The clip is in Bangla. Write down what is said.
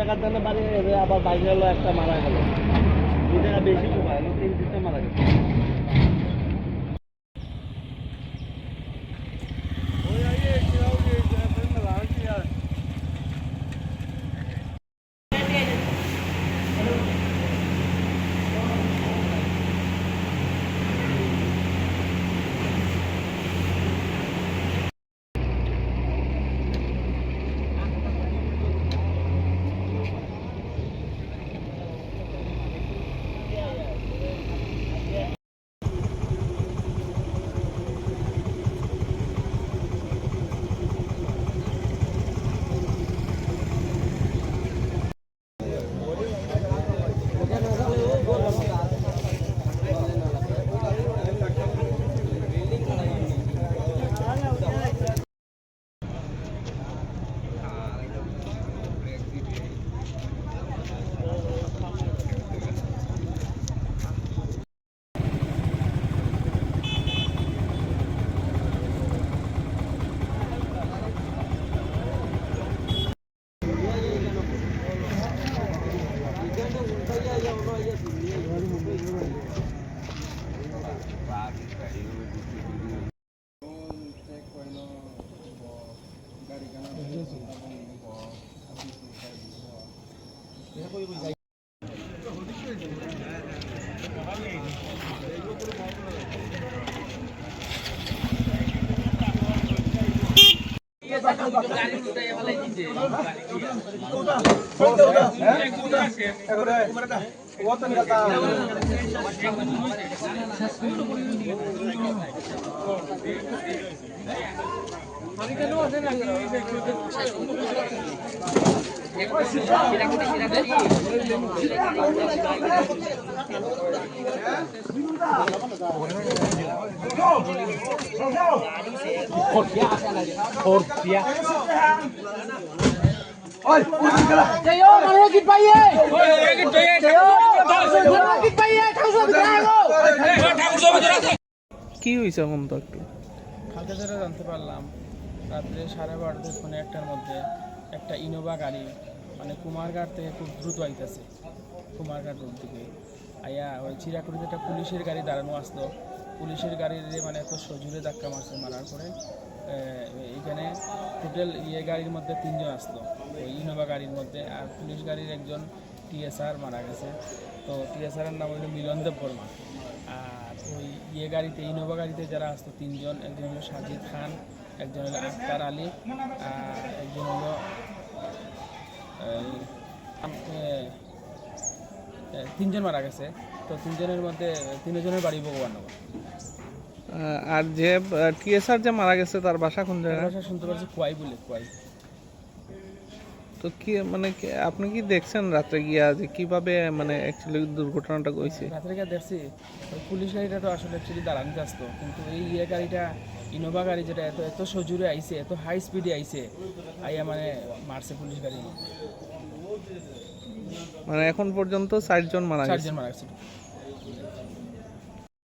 টাকার দামে বাড়িয়ে আবার বাইরে হলো, একটা মারা গেল। দুই টাকা বেশি কমায় তিন মারা কোটা কোটা হ্যাঁ কোটা কোটা वो तो निकलता Corpia, Corpia. ¡Oye! ¡Oye! ¡Oye! ¡Oye! ¡Oye! ¡Oye! ¡Oye! কি হয়েছে এখন তো একটু? কালকে যেটা জানতে পারলাম, রাত্রে সাড়ে বারোটার ফোনে একটার মধ্যে একটা ইনোভা গাড়ি মানে কুমারঘাট থেকে খুব দ্রুত আইতেছে। কুমারঘাট রোড থেকে আইয়া ওই চিরাকুড়িতে একটা পুলিশের গাড়ি দাঁড়ানো আসতো পুলিশের গাড়ির মানে এত সজুরে ধাক্কা মারছে, মারার পরে এখানে টোটাল ইয়ে গাড়ির মধ্যে তিনজন আসতো ওই ইনোভা গাড়ির মধ্যে। আর পুলিশ গাড়ির একজন টিএসআর মারা গেছে। তো টিএসআরের নাম হলো মিলনদেব বর্মা। আর ওই ইয়ে গাড়িতে ইনোভা গাড়িতে যারা আসতো তিনজন একজন হলো সাজিদ খান একজন হলো আক্তার আলী আর একজন হলো তিনজন মারা গেছে। তো তিনজনের মধ্যে তিনজনের বাড়ি ভগবাননগর আহ, আর যে টিএসআর যে মারা গেছে তার বাসা কোন জায়গায়? ভাষা শুনতে পাচ্ছি কোয়াই বলে কোয়াই। তো কি মানে আপনি কি দেখছেন রাত্রে গিয়া যে কীভাবে মানে অ্যাকচুয়ালি দুর্ঘটনাটা হয়েছে? রাত্রে গিয়ে দেখছি পুলিশ গাড়িটা তো আসলে অ্যাকচুয়ালি দাঁড়ানো আসতো কিন্তু এই ইয়ে গাড়িটা ইনোভা গাড়ি যেটা এত এত সজুরে আইছে এত হাই স্পিডে আইছে আইয়া মানে মারছে পুলিশ গাড়ি। মানে এখন পর্যন্ত চারজন মারা গেছে। চারজন মারা গেছে।